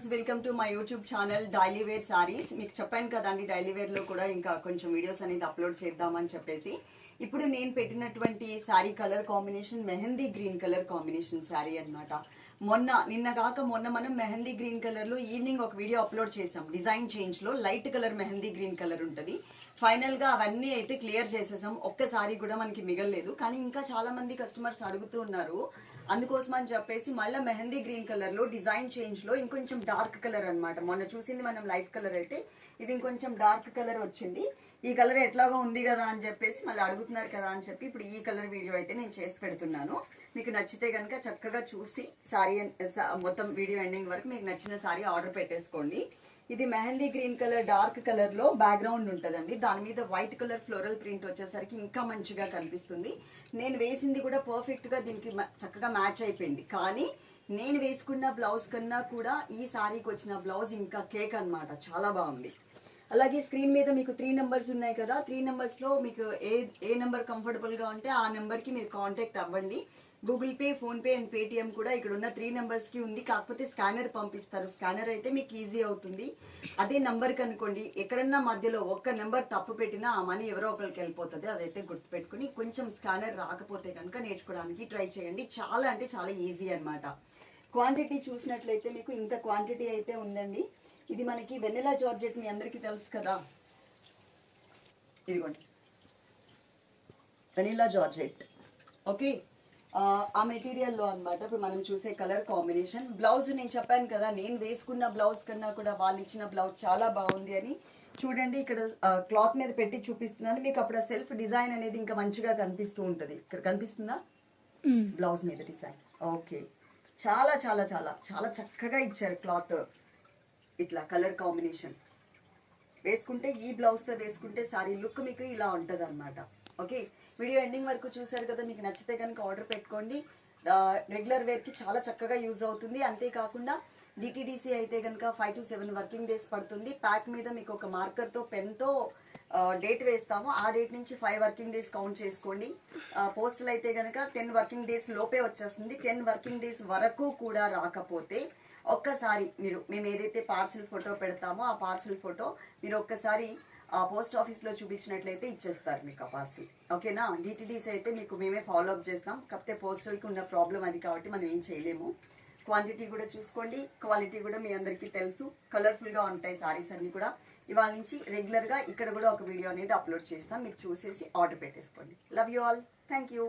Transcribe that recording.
Viewers welcome to my YouTube channel daily wear saris. మీకు చెప్పాను కదండి డైలీ వేర్లో కూడా ఇంకా కొంచెం వీడియోస్ అనేది అప్లోడ్ చేద్దామని చెప్పేసి. ఇప్పుడు నేను పెట్టినటువంటి sari colour combination mehndi green colour combination sari అన్నమాట. మొన్న నిన్న కాక మొన్న మనం మెహందీ గ్రీన్ కలర్లో ఈవినింగ్ ఒక వీడియో అప్లోడ్ చేసాం design చేంజ్లో light colour mehndi green colour ఉంటుంది. ఫైనల్గా అవన్నీ అయితే క్లియర్ చేసేసాం. ఒక్కసారి కూడా మనకి మిగలలేదు. కానీ ఇంకా చాలా మంది కస్టమర్స్ అడుగుతూ ఉన్నారు. అందుకోసం అని చెప్పేసి మళ్ళీ మెహందీ గ్రీన్ కలర్లో డిజైన్ చేంజ్లో ఇంకొంచెం డార్క్ కలర్ అన్నమాట. మొన్న చూసింది మనం లైట్ కలర్ అయితే ఇది ఇంకొంచెం డార్క్ కలర్ వచ్చింది. ఈ కలర్ ఎట్లాగో ఉంది కదా అని చెప్పేసి మళ్ళీ అడుగుతున్నారు కదా అని చెప్పి ఇప్పుడు ఈ కలర్ వీడియో అయితే నేను చేసి పెడుతున్నాను. మీకు నచ్చితే కనుక చక్కగా చూసి సారీ మొత్తం వీడియో ఎండింగ్ వరకు మీకు నచ్చిన సారీ ఆర్డర్ పెట్టేసుకోండి. ఇది మెహందీ గ్రీన్ కలర్ డార్క్ కలర్లో బ్యాక్గ్రౌండ్ ఉంటుందండి. దాని మీద వైట్ కలర్ ఫ్లోరల్ ప్రింట్ వచ్చేసరికి ఇంకా మంచిగా కనిపిస్తుంది. నేను వేసింది కూడా పర్ఫెక్ట్గా దీనికి మ- చక్కగా మ్యాచ్ అయిపోయింది. కానీ నేను వేసుకున్న బ్లౌజ్ కన్నా కూడా ఈ సారీకి వచ్చిన బ్లౌజ్ ఇంకా కేక్ అన్నమాట. చాలా బాగుంది. అలాగే స్క్రీన్ మీద మీకు త్రీ నెంబర్స్ ఉన్నాయి కదా త్రీ నెంబర్స్లో మీకు ఏ ఏ నెంబర్ కంఫర్టబుల్గా ఉంటే ఆ నెంబర్కి మీరు కాంటాక్ట్ అవ్వండి. Google Pay PhonePe and Paytm కూడా ఇక్కడ ఉన్న త్రీ నెంబర్స్కి ఉంది. కాకపోతే స్కానర్ పంపిస్తారు. స్కానర్ అయితే మీకు ఈజీ అవుతుంది. అదే నెంబర్కి అనుకోండి ఎక్కడన్నా మధ్యలో ఒక్క నెంబర్ తప్పు పెట్టినా ఆ మనీ ఎవరో ఒకరికి వెళ్ళిపోతుంది. అదైతే గుర్తుపెట్టుకుని కొంచెం స్కానర్ రాకపోతే కనుక నేర్చుకోవడానికి ట్రై చేయండి. చాలా అంటే చాలా ఈజీ అనమాట క్వాంటిటీ చూసినట్లయితే మీకు ఇంత క్వాంటిటీ అయితే ఉందండి. ఇది మనకి వెన్నెలా జార్జెట్ మీ అందరికీ తెలుసు కదా. ఇదిగోండి. Vanilla georgette. ఓకే? ఆ, మెటీరియల్లో అన్నమాట. ఇప్పుడు మనం చూసే కలర్ కాంబినేషన్. బ్లౌజ్ నేను చెప్పాను కదా నేను వేసుకున్న బ్లౌజ్ కన్నా కూడా వాళ్ళు ఇచ్చిన బ్లౌజ్ చాలా బాగుంది అని. చూడండి ఇక్కడ క్లాత్ మీద పెట్టి చూపిస్తున్నాను. మీకు అప్పుడు సెల్ఫ్ డిజైన్ అనేది ఇంకా మంచిగా కనిపిస్తూ ఉంటుంది. ఇక్కడ కనిపిస్తుందా? బ్లౌజ్ మీద డిజైన్. ఓకే. చాలా చాలా చాలా చాలా చక్కగా ఇచ్చారు క్లాత్. ఇట్లా కలర్ కాంబినేషన్. వేసుకుంటే ఈ బ్లౌజ్తో వేసుకుంటే సారీ లుక్ మీకు ఇలా ఉంటుంది అనమాట ఓకే? వీడియో ఎండింగ్ వరకు చూసారు కదా మీకు నచ్చితే కనుక ఆర్డర్ పెట్టుకోండి. రెగ్యులర్ వేర్కి చాలా చక్కగా యూజ్ అవుతుంది. అంతేకాకుండా డిటీడీసీ అయితే కనుక five to seven working days పడుతుంది. ప్యాక్ మీద మీకు ఒక మార్కర్తో పెన్తో డేట్ వేస్తాము. ఆ డేట్ నుంచి ఫైవ్ వర్కింగ్ డేస్ కౌంట్ చేసుకోండి. పోస్టల్ అయితే కనుక టెన్ వర్కింగ్ డేస్ లోపే వచ్చేస్తుంది. టెన్ వర్కింగ్ డేస్ వరకు కూడా రాకపోతే ఒక్కసారి మీరు మేము ఏదైతే పార్సిల్ ఫోటో పెడతామో ఆ పార్సిల్ ఫోటో మీరు ఒక్కసారి ఆ పోస్ట్ ఆఫీస్లో చూపించినట్లయితే ఇచ్చేస్తారు మీకు ఆ పార్సిల్. ఓకేనా? డీటీడీస్ అయితే మీకు మేమే ఫాలో అప్ చేస్తాం. కాకపోతే పోస్టల్కి ఉన్న ప్రాబ్లం అది కాబట్టి మనం ఏం చేయలేము. క్వాంటిటీ కూడా చూసుకోండి. క్వాలిటీ కూడా మీ అందరికీ తెలుసు. కలర్ఫుల్గా ఉంటాయి సారీస్ అన్నీ కూడా. ఇవాళ నుంచి రెగ్యులర్గా ఇక్కడ కూడా ఒక వీడియో అనేది అప్లోడ్ చేస్తాం. మీరు చూసేసి ఆర్డర్ పెట్టేసుకోండి. Love you all thank you